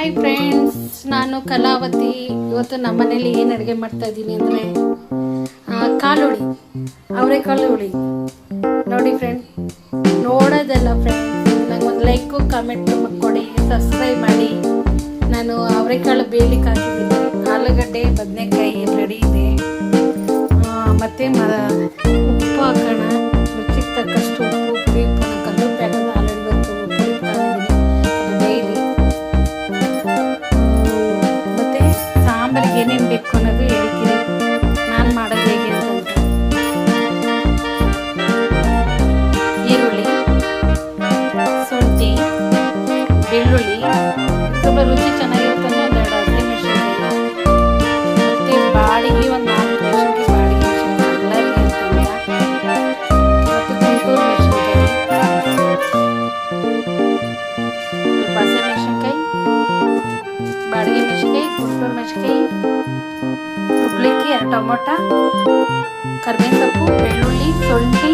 Hi friends ನಾನು ಕಲಾವತಿ. ಇವತ್ತು ನಮ್ಮ ಮನೇಲಿ ಏನು ಅಡುಗೆ ಮಾಡ್ತಾ ಇದ್ದೀನಿ ಅಂದರೆ ಕಾಳುಳಿ ಅವರೆಕಾಳು ಹುಳಿ ನೋಡಿ ಫ್ರೆಂಡ್ ನೋಡೋದಲ್ಲ ಫ್ರೆಂಡ್ ನಂಗೊಂದು ಲೈಕು ಕಾಮೆಂಟ್ ಕೊಡಿ ಸಬ್ಸ್ಕ್ರೈಬ್ ಮಾಡಿ. ನಾನು ಅವರೆಕಾಳು ಬೇಯಲಿಕ್ಕೆ ಹಾಕಿದ್ದೀನಿ. ಆಲೂಗಡ್ಡೆ, ಬದನೆಕಾಯಿ ರೆಡಿ ಇದೆ. ಮತ್ತೆ ಮ ಟೊಮೊಟ ಕರಿಬೇವು ಸೊಪ್ಪು ಬೆಳ್ಳುಳ್ಳಿ ಶುಂಠಿ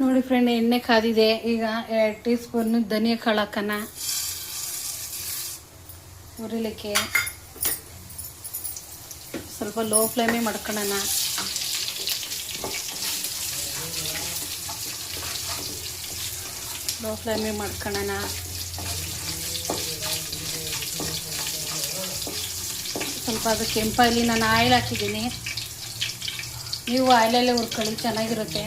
ನೋಡಿ ಫ್ರೆಂಡ್ ಎಣ್ಣೆ ಕಾದಿದೆ. ಈಗ ಎರಡು ಟೀ ಸ್ಪೂನ್ ಧನಿಯಾ ಕಾಳು ಹಾಕೋಣ ಹುರಿಲಿಕ್ಕೆ ಸ್ವಲ್ಪ ಲೋ ಫ್ಲೇಮೇ ಮಾಡ್ಕೊಳ್ಳೋಣ. ಲೋ ಫ್ಲೇಮೇ ಮಾಡ್ಕೊಳ್ಳೋಣ. ಸ್ವಲ್ಪ ಅದು ಕೆಂಪಾಗಲಿ, ನಾನು ಆಯಿಲ್ ಹಾಕಿದ್ದೀನಿ. ನೀವು ಆಯಿಲಲ್ಲೇ ಹುರ್ಕೊಳ್ಳಿ, ಚೆನ್ನಾಗಿರುತ್ತೆ.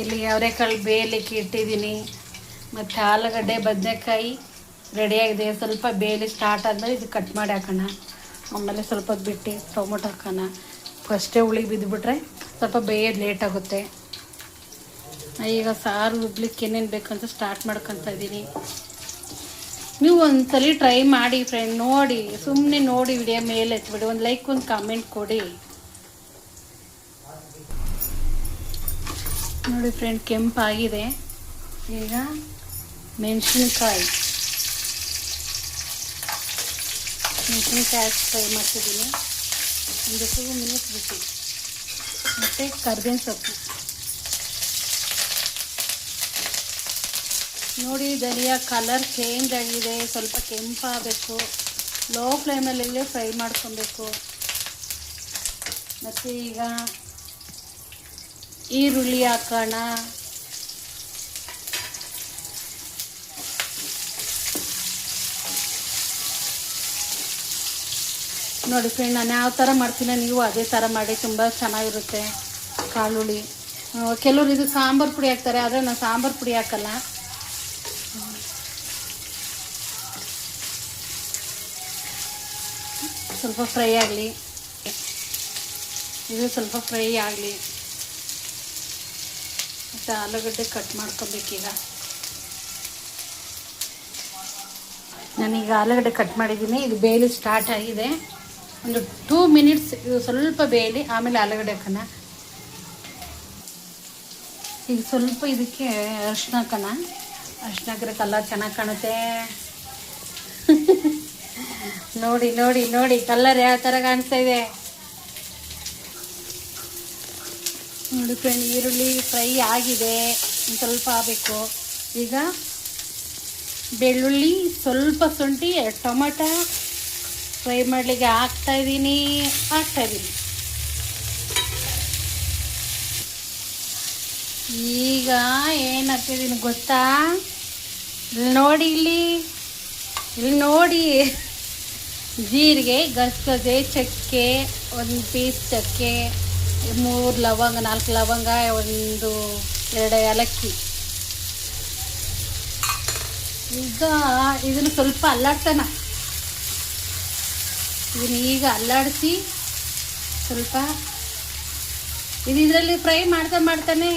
ಇಲ್ಲಿ ಅವರೆಕಾಳು ಬೇಯಲಿಕ್ಕೆ ಇಟ್ಟಿದ್ದೀನಿ. ಮತ್ತು ಆಲೂಗಡ್ಡೆ, ಬದನೆಕಾಯಿ ರೆಡಿಯಾಗಿದೆ ಸ್ವಲ್ಪ ಬೇಯಲಿ ಸ್ಟಾರ್ಟ್ ಆದಮೇಲೆ ಇದು ಕಟ್ ಮಾಡಿ ಹಾಕೋಣ. ಆಮೇಲೆ ಸ್ವಲ್ಪ ಬಿಟ್ಟು ಟೊಮೊಟೊ ಹಾಕೋಣ. ಫಸ್ಟೇ ಹುಳಿ ಬಿದ್ದುಬಿಟ್ರೆ ಸ್ವಲ್ಪ ಬೇಯೋದು ಲೇಟ್ ಆಗುತ್ತೆ. ಈಗ ಸಾರು ರುಬ್ಲಿಕ್ಕೆ ಏನೇನು ಬೇಕಂತ ಸ್ಟಾರ್ಟ್ ಮಾಡ್ಕೊತ ಇದ್ದೀನಿ. ನೀವು ಒಂದ್ಸಲಿ ಟ್ರೈ ಮಾಡಿ ಫ್ರೆಂಡ್ ನೋಡಿ ಸುಮ್ಮನೆ ನೋಡಿ ವಿಡಿಯೋ ಮೇಲೆ ಎತ್ಬಿಡಿ ಒಂದು ಲೈಕ್ ಒಂದು ಕಾಮೆಂಟ್ ಕೊಡಿ. ನೋಡಿ ಫ್ರೆಂಡ್ ಕೆಂಪಾಗಿದೆ. ಈಗ ಮೆಣಸಿನ್ಕಾಯಿ. ಮೆಣಸಿನ್ಕಾಯಿ ಫ್ರೈ ಮಾಡ್ತಿದ್ದೀನಿ. ಒಂದು ಟೂ ಮಿನಿಟ್ಸ್ ಬಿಟ್ಟು. ಮತ್ತು ಕರ್ಬೇವಿನ ಸೊಪ್ಪು. ನೋಡಿ, ಧನಿಯಾ ಕಲರ್ ಚೇಂಜ್ ಆಗಿದೆ. ಸ್ವಲ್ಪ ಕೆಂಪಾಗಬೇಕು. ಲೋ ಫ್ಲೇಮಲ್ಲಿ ಫ್ರೈ ಮಾಡ್ಕೊಬೇಕು. ಮತ್ತು ಈಗ ಈರುಳ್ಳಿ ಹಾಕೋಣ. ನೋಡಿ ಫ್ರೆಂಡ್ ನಾನು ಯಾವ ಥರ ಮಾಡ್ತೀನಿ ನೀವು ಅದೇ ಥರ ಮಾಡಿ, ತುಂಬ ಚೆನ್ನಾಗಿರುತ್ತೆ ಕಾಳುಳ್ಳಿ. ಕೆಲವರು ಇದು ಸಾಂಬಾರು ಪುಡಿ ಹಾಕ್ತಾರೆ, ಆದರೆ ನಾನು ಸಾಂಬಾರು ಪುಡಿ ಹಾಕಲ್ಲ. ಸ್ವಲ್ಪ ಫ್ರೈ ಆಗಲಿ. ಇದು ಸ್ವಲ್ಪ ಫ್ರೈ ಆಗಲಿ. ಮತ್ತು ಆಲೂಗಡ್ಡೆ ಕಟ್ ಮಾಡ್ಕೊಬೇಕೀಗ. ನಾನೀಗ ಆಲೂಗಡ್ಡೆ ಕಟ್ ಮಾಡಿದ್ದೀನಿ. ಇದು ಬೇಯಲಿ ಸ್ಟಾರ್ಟ್ ಆಗಿದೆ. ಒಂದು ಟೂ ಮಿನಿಟ್ಸ್ ಇದು ಸ್ವಲ್ಪ ಬೇಯಲಿ ಆಮೇಲೆ ಆಲೂಗಡ್ಡೆ ಹಾಕೋಣ ಈಗ ಸ್ವಲ್ಪ ಇದಕ್ಕೆ ಅರ್ಶಿನ ಹಾಕೋಣ ಅರ್ಶಿನ ಹಾಕಿದ್ರೆ ಕಲರ್ ಚೆನ್ನಾಗಿ ಕಾಣುತ್ತೆ. ನೋಡಿ ನೋಡಿ ನೋಡಿ ಕಲರ್ ಯಾವ ಥರ ಕಾಣಿಸ್ತಾ ಇದೆ. ನೋಡಿ ಫ್ರೆಂಡ್ ಈರುಳ್ಳಿ ಫ್ರೈ ಆಗಿದೆ. ಸ್ವಲ್ಪ ಆಗಬೇಕು. ಈಗ ಬೆಳ್ಳುಳ್ಳಿ ಸ್ವಲ್ಪ ಶುಂಠಿ ಟೊಮಟ. ಫ್ರೈ ಮಾಡಲಿಕ್ಕೆ ಹಾಕ್ತಾ ಇದ್ದೀನಿ. ಹಾಕ್ತಾ ಇದ್ದೀನಿ. ಈಗ ಏನು ಹಾಕ್ತಿದ್ದೀನಿ ಗೊತ್ತಾ? ಇಲ್ಲಿ ನೋಡಿ ಇಲ್ಲಿ. ಇಲ್ಲಿ ನೋಡಿ. ಜೀರಿಗೆ, ಗಸಗಸೆ ಚಕ್ಕೆ, ಒಂದು ಪೀಸ್ ಚಕ್ಕೆ. ಮೂರು ಲವಂಗ, ನಾಲ್ಕು ಲವಂಗ, ಒಂದು, ಎರಡು ಏಲಕ್ಕಿ. ಈಗ ಇದನ್ನು ಸ್ವಲ್ಪ ಅಲ್ಲಾಡ್ತಾನ ಇದನ್ನ ಈಗ ಅಲ್ಲಾಡಿಸಿ ಸ್ವಲ್ಪ ಇದು ಇದರಲ್ಲಿ ಫ್ರೈ ಮಾಡ್ತಾ ಮಾಡ್ತಾನೆ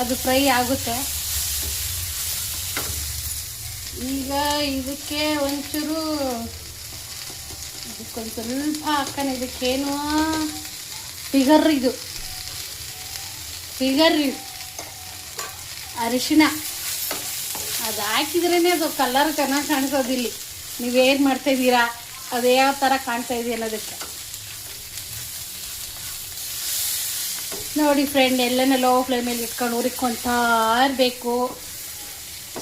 ಅದು ಫ್ರೈ ಆಗುತ್ತೆ. ಈಗ ಇದಕ್ಕೆ ಒಂಚೂರು, ಇದಕ್ಕೊಂದು ಸ್ವಲ್ಪ ಹಾಕೋಣ. ಇದಕ್ಕೇನು ಫಿಗರ್ ಇದು ಫಿಗರ್ ಅರಿಶಿನ. ಅದು ಹಾಕಿದ್ರೇ ಅದು ಕಲರ್ ಚೆನ್ನಾಗಿ ಕಾಣಿಸೋದಿಲ್ಲ. ನೀವೇನು ಮಾಡ್ತಾಯಿದ್ದೀರಾ? ಅದು ಯಾವ ಥರ ಕಾಣ್ತಾ ಇದೆ ಅನ್ನೋದಕ್ಕೆ. ನೋಡಿ ಫ್ರೆಂಡ್ ಎಲ್ಲನೇ ಲೋ ಫ್ಲೇಮಲ್ಲಿ ಇಟ್ಕೊಂಡು ಉರಿಕೊಳ್ತಾ ಇರಬೇಕು.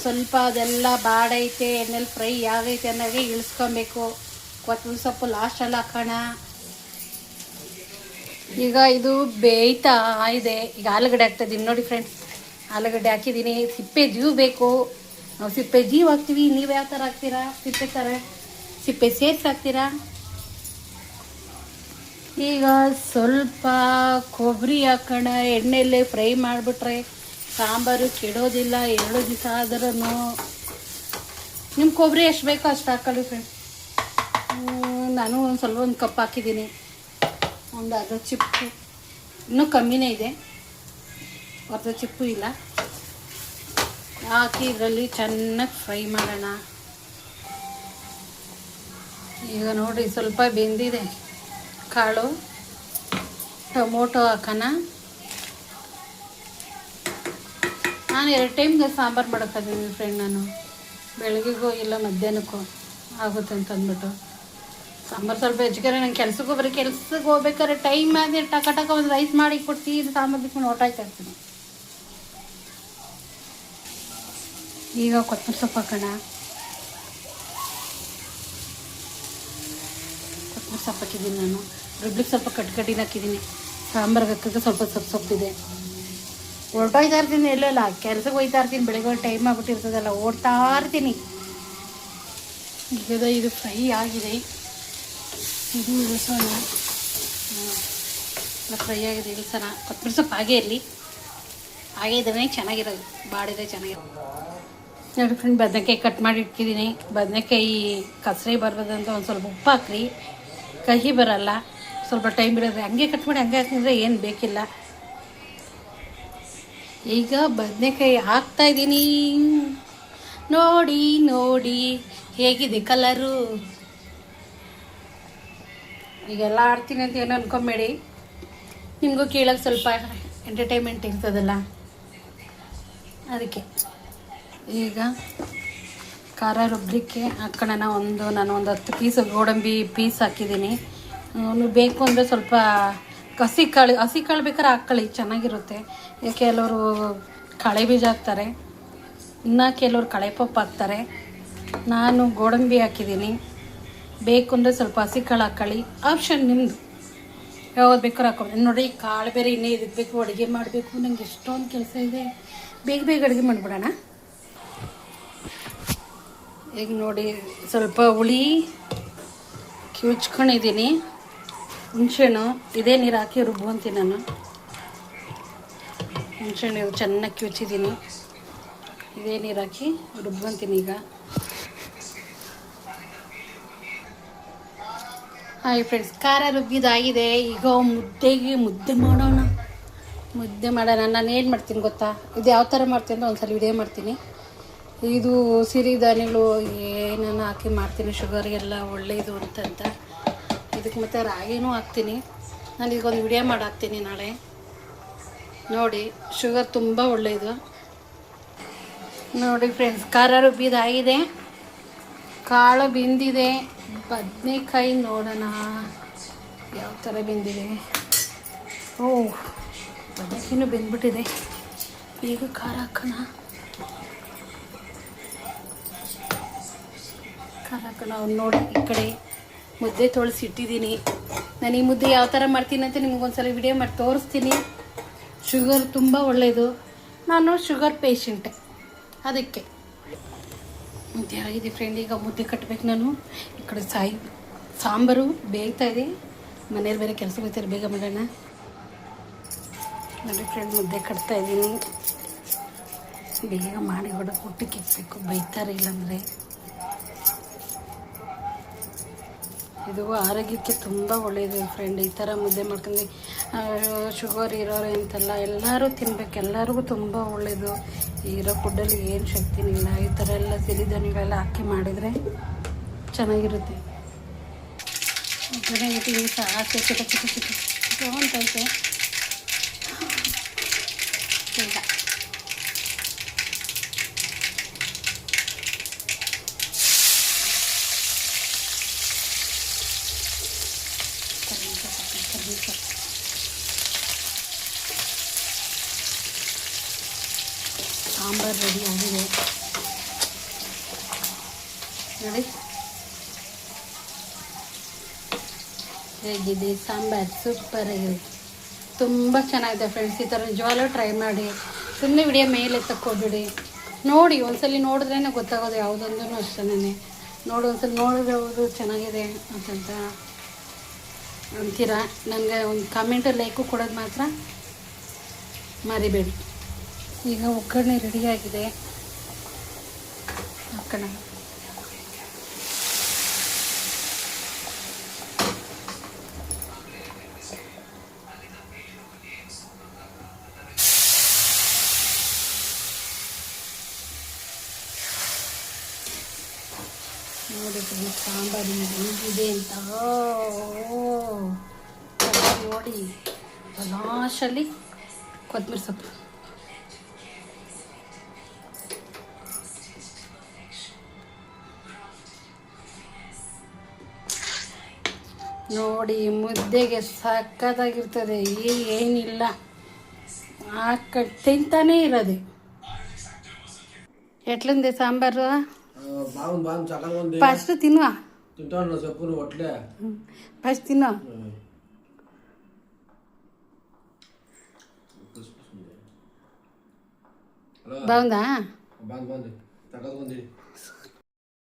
ಸ್ವಲ್ಪ ಅದೆಲ್ಲ ಬಾಡೈತೆ, ಎಣ್ಣೆಲಿ ಫ್ರೈ ಆಗೈತೆ ಅನ್ನೋಗೆ ಇಳಿಸ್ಕೊಬೇಕು. ಕೊತ್ತಂಬರಿ ಸೊಪ್ಪು ಲಾಸ್ಟಲ್ಲಿ ಹಾಕೋಣ. ಈಗ ಇದು ಬೇಯ್ತಾ ಇದೆ. ಈಗ ಆಲೂಗಡ್ಡೆ ಹಾಕ್ತಾಯಿದ್ದೀನಿ ನೋಡಿ ಫ್ರೆಂಡ್ಸ್ ಆಲೂಗಡ್ಡೆ ಹಾಕಿದ್ದೀನಿ. ಸಿಪ್ಪೆ ಜೀವ್ ಬೇಕು. ನಾವು ಸಿಪ್ಪೆ ಜೀವ ಹಾಕ್ತೀವಿ. ನೀವು ಯಾವ ಥರ ಹಾಕ್ತೀರಾ? ಸಿಪ್ಪೆ ಥರ ಸಿಪ್ಪೆ ಸೇರಿಸಿ ಹಾಕ್ತೀರಾ? ಈಗ ಸ್ವಲ್ಪ ಕೊಬ್ಬರಿ ಹಾಕೋಣ. ಎಣ್ಣೆಯಲ್ಲೇ ಫ್ರೈ ಮಾಡಿಬಿಟ್ರೆ ಸಾಂಬಾರು ಕೆಡೋದಿಲ್ಲ. ಎರಡು ದಿವಸ ಆದ್ರೂ ನಿಮ್ಮ ಕೊಬ್ಬರಿ ಎಷ್ಟು ಬೇಕೋ ಅಷ್ಟು ಹಾಕೊಳ್ಳಿ ಫ್ರೆಂಡ್ಸ್ ನಾನು ಒಂದು ಸ್ವಲ್ಪ ಒಂದು ಕಪ್ ಹಾಕಿದ್ದೀನಿ. ಒಂದು ಅರ್ಧ ಚಿಪ್ಪು. ಇನ್ನೂ ಕಮ್ಮಿನೇ ಇದೆ. ಅರ್ಧ ಚಿಪ್ಪು ಇಲ್ಲ. ಹಾಕಿ ಇದರಲ್ಲಿ ಚೆನ್ನಾಗಿ ಫ್ರೈ ಮಾಡೋಣ. ಈಗ ನೋಡಿ ಸ್ವಲ್ಪ ಬೆಂದಿದೆ. ಕಾಳು, ಟೊಮೊಟೊ ಹಾಕೋಣ. ನಾನು ಎರಡು ಟೈಮ್ಗೆ ಸಾಂಬಾರು ಮಾಡೋಕ್ಕಿದ್ದೀನಿ ಫ್ರೆಂಡ್ ನಾನು. ಬೆಳಗ್ಗೆಗೋ ಇಲ್ಲ ಮಧ್ಯಾಹ್ನಕ್ಕೋ ಆಗುತ್ತೆ ಅಂತ ಅಂದ್ಬಿಟ್ಟು ಸಾಂಬಾರು ಸ್ವಲ್ಪ ಹೆಚ್ಚಿಗೆ ನಂಗೆ ಕೆಲ್ಸಕ್ಕೆ ಹೋಗ್ರಿ ಕೆಲ್ಸಕ್ಕೆ ಹೋಗ್ಬೇಕಾದ್ರೆ ಟೈಮ್ ಆಗಿ ಟಕ ಟಕ ಒಂದು ರೈಸ್ ಮಾಡಿ ಕೊಡ್ತೀನಿ ಸಾಂಬಾರು ಬಿಟ್ಕೊಂಡು ಆಯ್ತಾ ಇರ್ತೀನಿ. ಈಗ ಕೊತ್ತಂಬರಿ ಸೊಪ್ಪು ಹಾಕೋಣ. ಕೊತ್ತಂಬರಿ ಸೊಪ್ಪು ಹಾಕಿದ್ದೀನಿ ನಾನು. ರುಬ್ಲಿಕ್ಕೆ ಸ್ವಲ್ಪ ಕಟ್ಕಟ್ಟಿನ ಹಾಕಿದ್ದೀನಿ. ಸಾಂಬಾರ್ಗೆ ಹಾಕಿದ್ರೆ ಸ್ವಲ್ಪ ಸೊಪ್ಪು ಸೊಪ್ಪಿದೆ. ಹೊರಟೋಯ್ತಾ ಇರ್ತೀನಿ ಎಲ್ಲೆಲ್ಲ ಕೆಲ್ಸಕ್ಕೆ ಹೋಯ್ತಾ ಇರ್ತೀನಿ, ಬೆಳಗ್ಗೆ ಟೈಮ್ ಆಗ್ಬಿಟ್ಟಿರ್ತದಲ್ಲ, ಓಡ್ತಾ ಇರ್ತೀನಿ. ಈಗ ಇದು ಫ್ರೈ ಆಗಿದೆ. ಇದು ಇಳಿಸೋಣ ಫ್ರೈ ಆಗಿದೆ ಇಳಿಸೋಣ ಕೊತ್ತಂಬರಿ ಸೊಪ್ಪು ಹಾಗೇ ಇರಲಿ. ಹಾಗೆ ಇದ್ರೆ ಚೆನ್ನಾಗಿರೋದು. ಬಾಡಿದ್ರೆ ಚೆನ್ನಾಗಿರೋದು ನೋಡಿ ಫ್ರೆಂಡ್ ಬದನೆಕಾಯಿ ಕಟ್ ಮಾಡಿ ಇಟ್ಕಿದ್ದೀನಿ ಬದನೆಕಾಯಿ ಕಸರೆ ಬರ್ಬೋದಂತ ಒಂದು ಸ್ವಲ್ಪ ಉಪ್ಪು ಹಾಕ್ರಿ. ಕಹಿ ಬರಲ್ಲ. ಸ್ವಲ್ಪ ಟೈಮ್ ಇರೋದು. ಹಂಗೆ ಕಟ್ ಮಾಡಿ ಹಂಗೆ ಹಾಕಿದ್ರೆ ಏನು ಬೇಕಿಲ್ಲ. ಈಗ ಬದನೆಕಾಯಿ ಹಾಕ್ತಾ ಇದ್ದೀನಿ. ನೋಡಿ ನೋಡಿ. ಹೇಗಿದೆ ಕಲರು ಈಗೆಲ್ಲ ಆಡ್ತೀನಿ ಅಂತ ಏನೋ ಅನ್ಕೊಂಬೇಡಿ. ನಿಮಗೂ ಕೇಳೋಕೆ ಸ್ವಲ್ಪ ಎಂಟರ್ಟೈನ್ಮೆಂಟ್ ಇರ್ತದಲ್ಲ. ಅದಕ್ಕೆ. ಈಗ ಖಾರ ರುಬ್ಲಿಕ್ಕೆ ಹಾಕೋಣ ಒಂದು, ನಾನು ಒಂದು ಹತ್ತು ಪೀಸ್ ಗೋಡಂಬಿ ಪೀಸ್ ಹಾಕಿದ್ದೀನಿ. ಬೇಕು ಅಂದರೆ ಸ್ವಲ್ಪ ಹಸಿ ಕಾಳು ಹಸಿ ಕಾಳು ಬೇಕಾದ್ರೆ ಹಾಕ್ಕೊಳ್ಳಿ, ಚೆನ್ನಾಗಿರುತ್ತೆ. ಕೆಲವರು ಕಳೆ ಬೀಜ ಹಾಕ್ತಾರೆ. ಇನ್ನು ಕೆಲವರು ಕಳೆ ಪಪ್ಪು ಹಾಕ್ತಾರೆ. ನಾನು ಗೋಡಂಬಿ ಹಾಕಿದ್ದೀನಿ. ಬೇಕು ಅಂದರೆ ಸ್ವಲ್ಪ ಹಸಿ ಕಾಳು. ಹಾಕೊಳ್ಳಿ ಆಪ್ಷನ್ ನಿಮ್ಮದು ಯಾವ್ದು ಬೇಕಾದ್ರೆ ಹಾಕೊಂಡು ನೋಡಿ, ಕಾಳು ಬೇರೆ ಇನ್ನೇ ಬೇಕು, ಅಡುಗೆ ಮಾಡಬೇಕು. ನಂಗೆ ಎಷ್ಟೊಂದು ಕೆಲಸ ಇದೆ. ಬೇಗ ಬೇಗ ಅಡುಗೆ ಮಾಡಿಬಿಡೋಣ. ಈಗ ನೋಡಿ, ಸ್ವಲ್ಪ ಹುಳಿ ಕಿವುಚ್ಕೊಂಡಿದ್ದೀನಿ. ಹುಣಸೆಹಣ್ಣು. ಇದೇ ನೀರು ಹಾಕಿ ರುಬ್ಬುವಂತೀನಿ ನಾನು. ಹುಣಸೆಹಣ್ಣು ಚೆನ್ನಾಗಿ ಕಿವುಚಿದ್ದೀನಿ ಇದೇ ನೀರು ಹಾಕಿ ರುಬ್ಬುವಂತೀನಿ ಈಗ. ಹಾಯ್ ಫ್ರೆಂಡ್ಸ್ ಖಾರ ರುಬ್ಬಿದಾಗಿದೆ. ಈಗ ಮುದ್ದೆಗೆ ಮುದ್ದೆ ಮಾಡೋಣ. ಮುದ್ದೆ ಮಾಡೋಣ. ನಾನು ಏನು ಮಾಡ್ತೀನಿ ಗೊತ್ತಾ? ಇದು ಯಾವ ಥರ ಮಾಡ್ತೀನಿ ಅಂದರೆ ಒಂದ್ಸಲ ವಿಡಿಯೋ ಮಾಡ್ತೀನಿ. ಇದು ಸಿರಿಧಾನ್ಯಗಳು ಏನನ್ನ ಹಾಕಿ ಮಾಡ್ತೀನಿ ಶುಗರ್ಗೆಲ್ಲ ಒಳ್ಳೆಯದು ಅಂತಂತ ಇದಕ್ಕೆ ಮತ್ತು ರಾಗಿನೂ ಹಾಕ್ತೀನಿ. ನಾನು ಒಂದು ವಿಡಿಯೋ ಮಾಡಿ ಹಾಕ್ತೀನಿ ನಾಳೆ. ನೋಡಿ ಶುಗರ್ ತುಂಬ ಒಳ್ಳೆಯದು ನೋಡಿ ಫ್ರೆಂಡ್ಸ್ ಖಾರ ರುಬ್ಬಿದಾಗಿದೆ. ಕಾಳು ಬೆಂದಿದೆ. ಬದನೆಕಾಯಿ ನೋಡೋಣ. ಯಾವ ಥರ ಬೆಂದಿದೆ. ಓ, ಬದನೆಕಾಯಿನೂ ಬೆಂದ್ಬಿಟ್ಟಿದೆ. ಈಗ ಖಾರ ಹಾಕೋಣ. ಖಾರ ಹಾಕೋಣ. ಅವ್ನು ನೋಡಿ, ಈ ಕಡೆ ಮುದ್ದೆ ತೊಳಸಿ ಇಟ್ಟಿದ್ದೀನಿ. ನಾನು ಈ ಮುದ್ದೆ ಯಾವ ಥರ ಮಾಡ್ತೀನಿ ಅಂತ ನಿಮ್ಗೊಂದ್ಸಲ ವಿಡಿಯೋ ಮಾಡಿ ತೋರಿಸ್ತೀನಿ. ಶುಗರ್ ತುಂಬ ಒಳ್ಳೆಯದು ನಾನು ಶುಗರ್ ಪೇಷಂಟೆ ಅದಕ್ಕೆ. ಮುದ್ದೆ ಫ್ರೆಂಡ್ ಈಗ ಮುದ್ದೆ ಕಟ್ಟಬೇಕು ನಾನು. ಈ ಕಡೆ ಸಾಯಿ, ಸಾಂಬಾರು ಬೇಯ್ತಾ ಇದೆ. ಮನೇಲಿ ಬೇರೆ ಕೆಲಸ ಹೋಗ್ತಾರೆ, ಬೇಗ ಮಾಡೋಣ. ನೋಡಿ ಫ್ರೆಂಡ್ ಮುದ್ದೆ ಕಟ್ತಾ ಇದ್ದೀನಿ. ಬೇಗ ಮಾಡಿ ಹೊಡೆದು ಊಟಕ್ಕೆ ಇಕ್ಬೇಕು ಬೈತಾರೆ ಇಲ್ಲಾಂದರೆ ಇದು ಆರೋಗ್ಯಕ್ಕೆ ತುಂಬ ಒಳ್ಳೆಯದು ಫ್ರೆಂಡ್ ಈ ಥರ ಮುದ್ದೆ ಮಾಡ್ಕೊಂಡು ಶುಗರ್ ಇರೋರು ಅಂತೆಲ್ಲ ಎಲ್ಲರೂ ತಿನ್ಬೇಕು. ಎಲ್ಲರಿಗೂ ತುಂಬ ಒಳ್ಳೆಯದು ಇರೋ ಫುಡ್ಡಲ್ಲಿ ಏನು ಶಕ್ತಿನಿಲ್ಲ ಈ ಥರ ಎಲ್ಲ ಸಿರಿಧಾನ್ಯಗಳೆಲ್ಲ ಹಾಕಿ ಮಾಡಿದರೆ ಚೆನ್ನಾಗಿರುತ್ತೆ ಒಗ್ಗರಣೆ ಸಹ ಚಿಕ್ಕ ಚಿಕ್ಕ ಚಿಕ್ಕ ಚಿಕ್ಕ ಅಂತೈತೆ ಕರ್ಬೇವು ಸೊಪ್ಪು, ಕರ್ಬೇವು ಸೊಪ್ಪು. ಸಾಂಬಾರು ರೆಡಿ ಆಗಿದೆ ನೋಡಿ. ಹೇಗಿದೆ ಸಾಂಬಾರು? ಸೂಪರ್ ಆಗಿದೆ. ತುಂಬ ಚೆನ್ನಾಗಿದೆ ಫ್ರೆಂಡ್ಸ್ ಈ ಥರ ನಿಜವಾಗ್ಲೂ ಟ್ರೈ ಮಾಡಿ. ಸುಮ್ಮನೆ ವಿಡಿಯೋ ಮೇಲೆ ತಕ್ಕೋಬಿಡಿ ನೋಡಿ, ಒಂದ್ಸಲಿ ನೋಡಿದ್ರೇ ಗೊತ್ತಾಗೋದು ಯಾವುದೊಂದೂ ಅಷ್ಟೇ ನೋಡಿ, ಒಂದ್ಸಲ ನೋಡಿರೋದು ಚೆನ್ನಾಗಿದೆ ಅಂತಂತ ಅಂತೀರಾ? ನನಗೆ ಒಂದು ಕಮೆಂಟ್ ಲೈಕು ಕೊಡೋದು ಮಾತ್ರ ಮರಿಬೇಡಿ. ಈಗ ಒಗ್ಗರಣೆ ರೆಡಿಯಾಗಿದೆ ಹಾಕೋಣ. ನೋಡಿ ಫ್ರೆಂಡ್ಸ್, ಸಾಂಬಾರು ಹೇಗಿದೆ ಅಂತ. ನೋಡಿ. ಲಾಸ್ಟಲ್ಲಿ ಕೊತ್ತಂಬರಿ ಸೊಪ್ಪು. ನೋಡಿ, ಮುದ್ದೆಗೆ ಸಕ್ಕತ್ತಾಗಿರ್ತದೆ. ಏನಿಲ್ಲ. ಹಾಕೊಂಡು ತಿಂತಾನೇ ಇರೋದು. ಎಟ್ಲಿಂದೆ ಸಾಂಬಾರು? బాగుంది బాగుంది చక్కగా ఉంది. ఫస్ట్ తిను తింటాను చెప్పు నువ్వు అట్లే ఫస్ట్ తిను బాగుందా? బాగుంది బాగుంది. చక్కగా ఉంది.